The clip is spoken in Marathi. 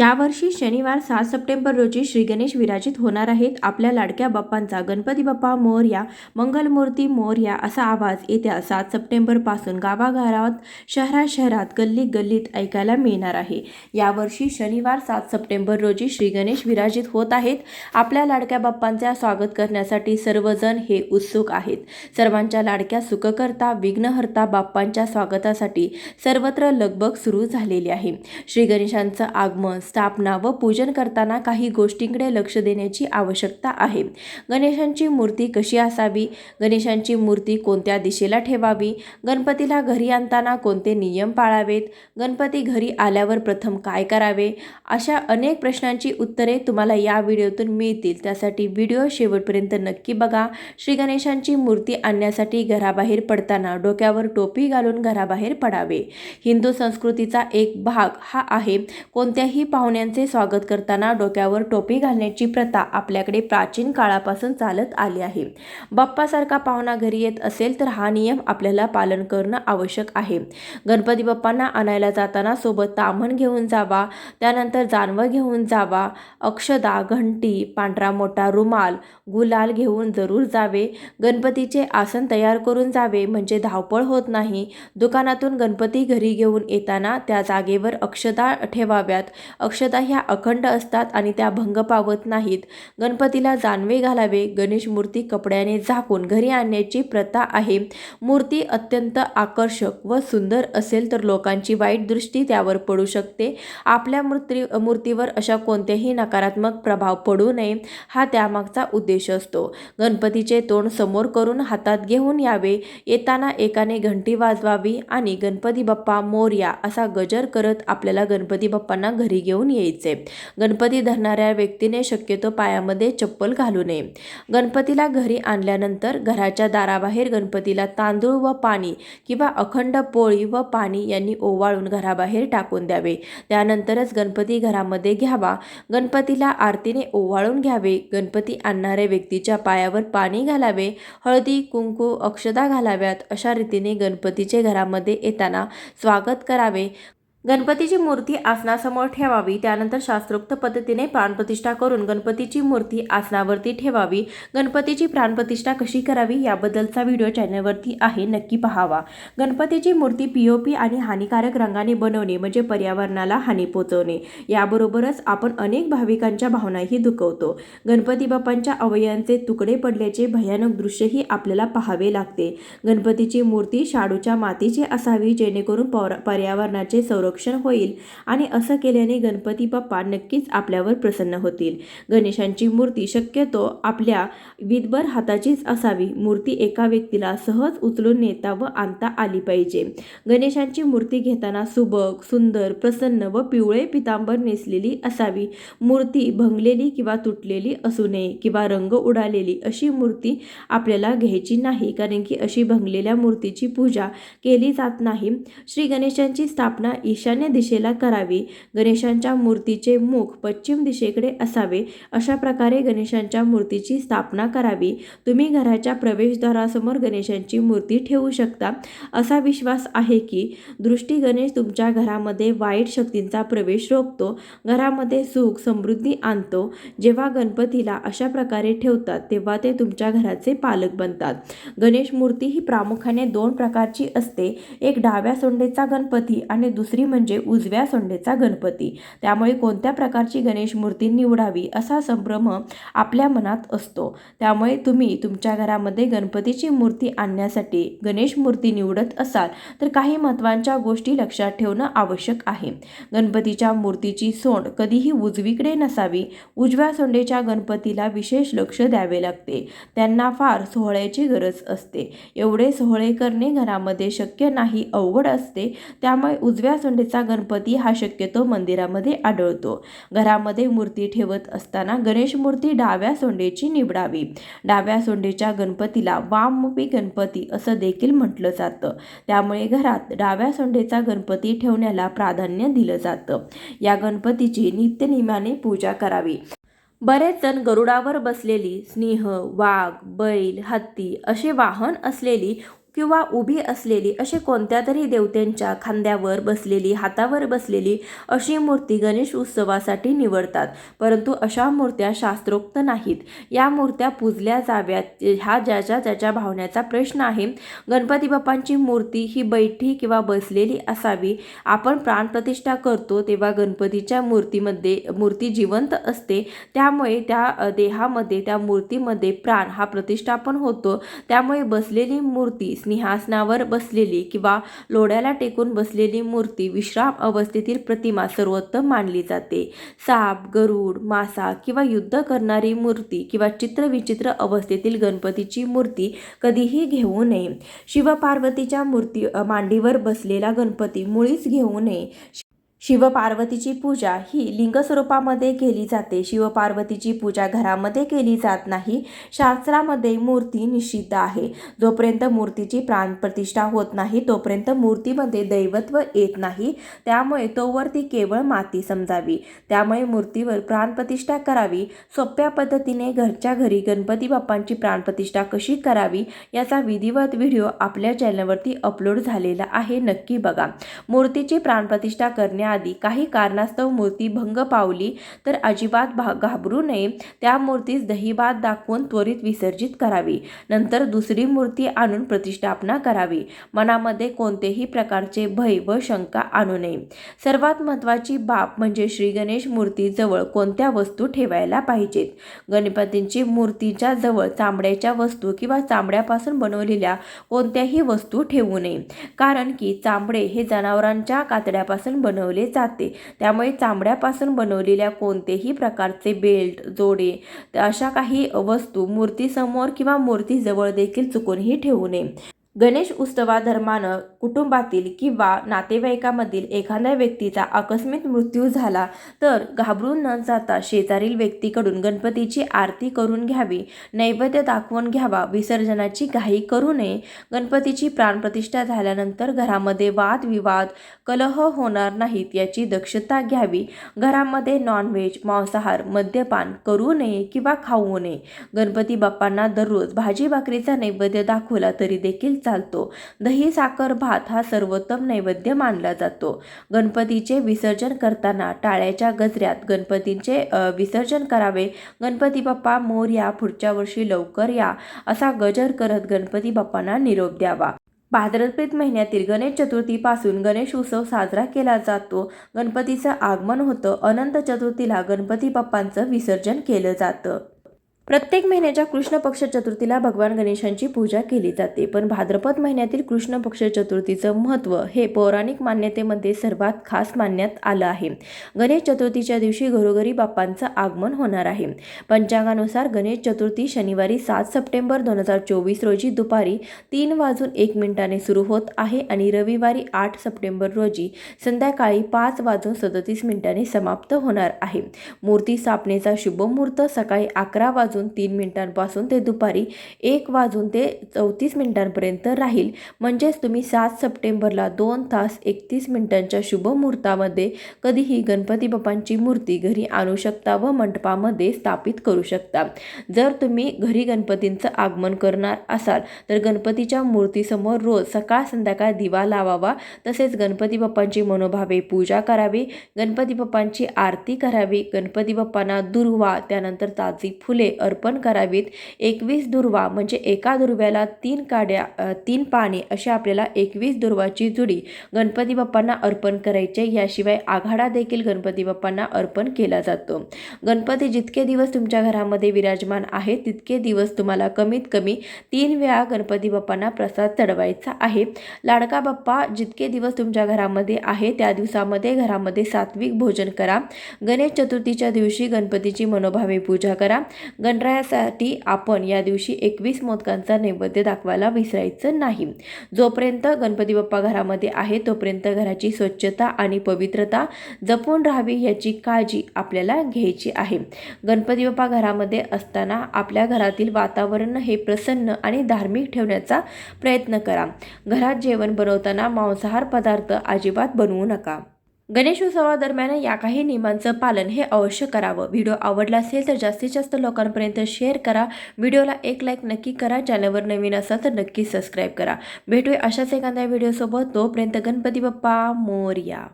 यावर्षी शनिवार सात सप्टेंबर रोजी श्री गणेश विराजित होणार आहेत. आपल्या लाडक्या बाप्पांचा गणपती बाप्पा मोरया मंगलमूर्ती मोर्या असा आवाज येत्या सात सप्टेंबरपासून गावागावात शहरा शहरात गल्ली गल्लीत ऐकायला मिळणार आहे. यावर्षी शनिवार सात सप्टेंबर रोजी श्री गणेश विराजित होत आहेत. आपल्या लाडक्या बाप्पांचे स्वागत करण्यासाठी सर्वजण हे उत्सुक आहेत. सर्वांच्या लाडक्या सुखकर्ता विघ्नहर्ता बाप्पांच्या स्वागतासाठी सर्वत्र लगबग सुरू झालेली आहे. श्री गणेशांचं आगमन स्थापना व पूजन करताना काही गोष्टींकडे लक्ष देण्याची आवश्यकता आहे. गणेशांची मूर्ती कशी असावी? गणेशांची मूर्ती कोणत्या दिशेला ठेवावी? गणपतीला घरी आणताना कोणते नियम पाळावेत? गणपती घरी आल्यावर प्रथम काय करावे? अशा अनेक प्रश्नांची उत्तरे तुम्हाला या व्हिडिओतून मिळतील. त्यासाठी व्हिडिओ शेवटपर्यंत नक्की बघा. श्री गणेशांची मूर्ती आणण्यासाठी घराबाहेर पडताना डोक्यावर टोपी घालून घराबाहेर पडावे. हिंदू संस्कृतीचा एक भाग हा आहे. कोणत्याही पाहुण्यांचे स्वागत करताना डोक्यावर टोपी घालण्याची प्रथा आपल्याकडे प्राचीन काळापासून चालत आली आहे. बाप्पासारखा पाहुणा घरी येत असेल तर हा नियम आपल्याला पालन करणं आवश्यक आहे. गणपती बाप्पांना आणायला जाताना सोबत ताम्हण घेऊन जावा त्यानंतर जानवं घेऊन जावा अक्षदा घंटी पांढरा मोठा रुमाल गुलाल घेऊन जरूर जावे. गणपतीचे आसन तयार करून जावे म्हणजे धावपळ होत नाही. दुकानातून गणपती घरी घेऊन येताना त्या जागेवर अक्षता ठेवाव्यात. अक्षता ह्या अखंड असतात आणि त्या भंग पावत नाहीत. गणपतीला जानवे घालावे गणेश मूर्ती कपड्याने झाकून घरी आणण्याची प्रथा आहे. मूर्ती अत्यंत आकर्षक व सुंदर असेल तर लोकांची वाईट दृष्टी त्यावर पडू शकते. आपल्या मूर्ती मूर्तीवर अशा कोणत्याही नकारात्मक प्रभाव पडू नये हा त्यामागचा उद्देश असतो. गणपतीचे तोंड समोर करून हातात घेऊन यावे. येताना एकाने घंटी वाजवावी आणि गणपती बाप्पा मोर्या असा गजर करत आपल्याला गणपती बाप्पांना घरी घेऊन यायचे. गणपती धरणाऱ्या व्यक्तीने शक्यतो पायामध्ये चप्पल घालू नये. गणपतीला घरी आणल्यानंतर घराच्या दाराबाहेर गणपतीला तांदूळ व पाणी किंवा अखंड पोळी व पाणी यांनी ओवाळून घराबाहेर टाकून द्यावे. त्यानंतरच गणपती घरामध्ये घ्यावा. गणपतीला आरतीने ओवाळून घ्यावे. गणपती आणणाऱ्या व्यक्तीच्या पायावर पाणी घालावे. हळदी कुंकू अक्षदा घालाव्यात अशा रीतीने गणपतीचे घरामध्ये येताना स्वागत करावे. गणपतीची मूर्ती आसनासमोर ठेवावी त्यानंतर शास्त्रोक्त पद्धतीने प्राणप्रतिष्ठा करून गणपतीची मूर्ती आसनावरती ठेवावी. गणपतीची प्राणप्रतिष्ठा कशी करावी याबद्दलचा व्हिडिओ चॅनलवरती आहे नक्की पाहावा. गणपतीची मूर्ती पी ओ पी आणि हानिकारक रंगाने बनवणे म्हणजे पर्यावरणाला हानी पोचवणे याबरोबरच आपण अनेक भाविकांच्या भावनाही दुखवतो. गणपती बाप्पांच्या अवयवांचे तुकडे पडल्याचे भयानक दृश्यही आपल्याला पाहावे लागते. गणपतीची मूर्ती शाडूच्या मातीची असावी जेणेकरून पर्यावरणाचे संरक्षण होईल आणि असं केल्याने गणपती बाप्पा नक्कीच आपल्यावर प्रसन्न होतील. गणेशांची मूर्ती शक्यतो आपल्या विदभर हाताचीच असावी. मूर्ती एका व्यक्तीला सहज उचलून नेता व आणता आली पाहिजे. गणेशांची मूर्ती घेताना सुबक सुंदर प्रसन्न व पिवळे पितांबर नेसलेली असावी. मूर्ती भंगलेली किंवा तुटलेली असू नये किंवा रंग उडालेली अशी मूर्ती आपल्याला घ्यायची नाही कारण की अशी भंगलेल्या मूर्तीची पूजा केली जात नाही. श्री गणेशांची स्थापना ईशान्य दिशेला करावी. गणेशांच्या मूर्तीचे मुख पश्चिम दिशेकडे असावे. अशा प्रकारे गणेशांच्या मूर्तीची स्थापना करावी. तुम्ही घराच्या प्रवेशद्वारासमोर गणेशांची मूर्ती ठेवू शकता. असा विश्वास आहे की दृष्टी गणेश तुमच्या घरामध्ये वाईट शक्तींचा प्रवेश रोखतो. घरामध्ये सुख समृद्धी आणतो. जेव्हा गणपतीला अशा प्रकारे ठेवतात तेव्हा ते तुमच्या घराचे पालक बनतात. गणेश मूर्ती ही प्रामुख्याने दोन प्रकारची असते. एक डाव्या सोंडेचा गणपती आणि दुसरी म्हणजे उजव्या सोंडेचा गणपती. त्यामुळे कोणत्या प्रकारची गणेश मूर्ती निवडावी असा संभ्रम आपल्या मनात असतो. त्यामुळे तुम्ही तुमच्या घरामध्ये गणपतीची मूर्ती आणण्यासाठी गणेश मूर्ती निवडत असाल तर काही महत्त्वाच्या गोष्टी लक्षात ठेवणं आवश्यक आहे. गणपतीच्या मूर्तीची सोंड कधीही उजवीकडे नसावी. उजव्या सोंडेच्या गणपतीला विशेष लक्ष द्यावे लागते. त्यांना फार सोहळ्याची गरज असते. एवढे सोहळे करणे घरामध्ये शक्य नाही अवघड असते. त्यामुळे उजव्या सोंडेचा गणपती हा शक्यतो मंदिरामध्ये आढळतो. घरामध्ये मूर्ती ठेवत असताना गणेश मूर्ती डाव्या सोंडेची निवडावी. डाव्या सोंडेच्या गणपतीला वाममुखी गणपती असं देखील म्हटलं जातं. त्यामुळे घरात डाव्या सोंडेचा गणपती ठेवण्याला प्राधान्य दिलं जातं. या गणपतीची नित्यनियमाने पूजा करावी. बरेच जण गरुडावर बसलेली स्नेह वाघ बैल हत्ती असे वाहन असलेली किंवा उभी असलेली असे कोणत्या तरी देवतेंच्या खांद्यावर बसलेली हातावर बसलेली अशी मूर्ती गणेश उत्सवासाठी निवडतात. परंतु अशा मूर्त्या शास्त्रोक्त नाहीत. या मूर्त्या पूजल्या जाव्यात. ह्या ज्याच्या ज्याच्या भावनेचा प्रश्न आहे गणपती बाप्पांची मूर्ती ही बैठी किंवा बसलेली असावी. आपण प्राणप्रतिष्ठा करतो तेव्हा गणपतीच्या मूर्तीमध्ये मूर्ती जिवंत असते. त्यामुळे त्या देहामध्ये त्या मूर्तीमध्ये प्राण हा प्रतिष्ठापन होतो. त्यामुळे बसलेली मूर्ती सिंहासनावर बसलेली किंवा लोढ्याला टेकून बसलेली मूर्ती विश्राम अवस्थेतील प्रतिमा सर्वोत्तम मानली जाते. साप गरुड मासा किंवा युद्ध करणारी मूर्ती किंवा चित्रविचित्र अवस्थेतील गणपतीची मूर्ती कधीही घेऊ नये. शिवपार्वतीच्या मूर्ती मांडीवर बसलेला गणपती मुळीच घेऊ नये. शिवपार्वतीची पूजा ही लिंग स्वरूपामध्ये केली जाते. शिवपार्वतीची पूजा घरामध्ये केली जात नाही. शास्त्रामध्ये मूर्ती निषिद्ध आहे. जोपर्यंत मूर्तीची प्राणप्रतिष्ठा होत नाही तोपर्यंत मूर्तीमध्ये दैवत्व येत नाही. त्यामुळे तोवर ती केवळ माती समजावी. त्यामुळे मूर्तीवर प्राणप्रतिष्ठा करावी. सोप्या पद्धतीने घरच्या घरी गणपती बाप्पांची प्राणप्रतिष्ठा कशी करावी याचा विधिवत व्हिडिओ आपल्या चॅनलवरती अपलोड झालेला आहे. नक्की बघा. मूर्तीची प्राणप्रतिष्ठा करण्याआधी काही कारणास्तव मूर्ती भंग पावली तर अजिबात भा घाबरू नये. त्या मूर्तीस दहीभात दाखवून त्वरित विसर्जित करावी. नंतर दुसरी मूर्ती आणून प्रतिष्ठापना करावी. मनामध्ये कोणतेही प्रकारचे भय व शंका आणू नये. सर्वात महत्त्वाची बाब म्हणजे श्री गणेश मूर्तीजवळ कोणत्या वस्तू ठेवायला पाहिजेत? गणपतींची मूर्तीच्या जवळ चामड्याच्या वस्तू किंवा चामड्यापासून बनवलेल्या कोणत्याही वस्तू ठेवू नये. कारण की चामडे हे जनावरांच्या कातड्यापासून बनवले जाते. त्यामुळे चामड्यापासून बनवलेल्या कोणतेही प्रकारचे बेल्ट जोडे अशा काही वस्तू मूर्तीसमोर किंवा मूर्तीजवळ देखील चुकूनही ठेवू नये. गणेश उत्सवाधर्मानं कुटुंबातील किंवा नातेवाईकामधील एखाद्या व्यक्तीचा आकस्मिक मृत्यू झाला तर घाबरून न जाता शेजारील व्यक्तीकडून गणपतीची आरती करून घ्यावी नैवेद्य दाखवून घ्यावा विसर्जनाची घाई करू नये. गणपतीची प्राणप्रतिष्ठा झाल्यानंतर घरामध्ये वादविवाद कलह होणार नाहीत याची दक्षता घ्यावी. घरामध्ये नॉनव्हेज मांसाहार मद्यपान करू नये किंवा खाऊ नये. गणपती बाप्पांना दररोज भाजी भाकरीचा नैवेद्य दाखवला तरी देखील चालतो दही साखर भात हा सर्वोत्तम नैवेद्य मानला जातो. गणपतीचे विसर्जन करताना टाळ्याच्या गजऱ्यात गणपतींचे विसर्जन करावे. गणपती बाप्पा मोर या पुढच्या वर्षी लवकर या असा गजर करत गणपती बाप्पांना निरोप द्यावा. भाद्रपद महिन्यातील गणेश चतुर्थीपासून गणेश उत्सव साजरा केला जातो. गणपतीचं आगमन होतं. अनंत चतुर्थीला गणपती बाप्पांचं विसर्जन केलं जातं. प्रत्येक महिन्याच्या कृष्ण पक्ष चतुर्थीला भगवान गणेशांची पूजा केली जाते. पण भाद्रपद महिन्यातील कृष्ण पक्ष चतुर्थीचं महत्त्व हे पौराणिक मान्यतेमध्ये सर्वात खास मानण्यात आलं आहे. गणेश चतुर्थीच्या दिवशी घरोघरी बाप्पांचं आगमन होणार आहे. पंचांगानुसार गणेश चतुर्थी शनिवारी सात सप्टेंबर दोन हजार चोवीस रोजी दुपारी तीन वाजून एक मिनिटाने सुरू होत आहे आणि रविवारी आठ सप्टेंबर रोजी संध्याकाळी पाच वाजून सदतीस मिनिटांनी समाप्त होणार आहे. मूर्ती स्थापनेचा शुभमुहूर्त सकाळी अकरा वाजून तीन मिनिटांपासून ते दुपारी एक वाजून ते चौतीस मिनिटांपर्यंत राहील. म्हणजेच तुम्ही सात सप्टेंबरला दोन तास एकतीस मिनिटांच्या शुभमुहूर्तामध्ये कधीही गणपती बाप्पांची मूर्ती घरी आणू शकता व मंडपामध्ये स्थापित करू शकता. जर तुम्ही घरी गणपतींचं आगमन करणार असाल तर गणपतीच्या मूर्तीसमोर रोज सकाळ संध्याकाळ दिवा लावावा. तसेच गणपती बाप्पांची मनोभावे पूजा करावी. गणपती बाप्पांची आरती करावी. गणपती बाप्पांना दुर्वा त्यानंतर ताजी फुले अर्पण करावीत. एकवीस दुर्वा म्हणजे एका दुर्व्याला तीन काड्या तीन पाने अशी आपल्याला एकवीस दुर्वाची जुडी गणपती बाप्पांना अर्पण करायचे. याशिवाय आघाडा देखील गणपती बाप्पांना अर्पण केला जातो. गणपती जितके दिवस तुमच्या घरामध्ये विराजमान आहे तितके दिवस तुम्हाला कमीत कमी तीन वेळा गणपती बाप्पांना प्रसाद चढवायचा आहे. लाडका बाप्पा जितके दिवस तुमच्या घरामध्ये आहे त्या दिवसामध्ये घरामध्ये सात्विक भोजन करा. गणेश चतुर्थीच्या दिवशी गणपतीची मनोभावे पूजा करा. गणरायासाठी आपण या दिवशी एकवीस मोदकांचा नैवेद्य दाखवायला विसरायचं नाही. जोपर्यंत गणपती बाप्पा घरामध्ये आहे तोपर्यंत घराची स्वच्छता आणि पवित्रता जपून राहावी याची काळजी आपल्याला घ्यायची आहे. गणपती बाप्पा घरामध्ये असताना आपल्या घरातील वातावरण हे प्रसन्न आणि धार्मिक ठेवण्याचा प्रयत्न करा. घरात जेवण बनवताना मांसाहार पदार्थ अजिबात बनवू नका. गणेशोत्सवादरम्यान या काही नियमांचं पालन हे अवश्य करावं. व्हिडिओ आवडला असेल तर जास्तीत जास्त लोकांपर्यंत शेअर करा. व्हिडिओला एक लाईक नक्की करा. चॅनलवर नवीन असाल तर नक्की सबस्क्राईब करा. भेटूया अशाच एखाद्या व्हिडिओसोबत तोपर्यंत गणपती बाप्पा मोरया.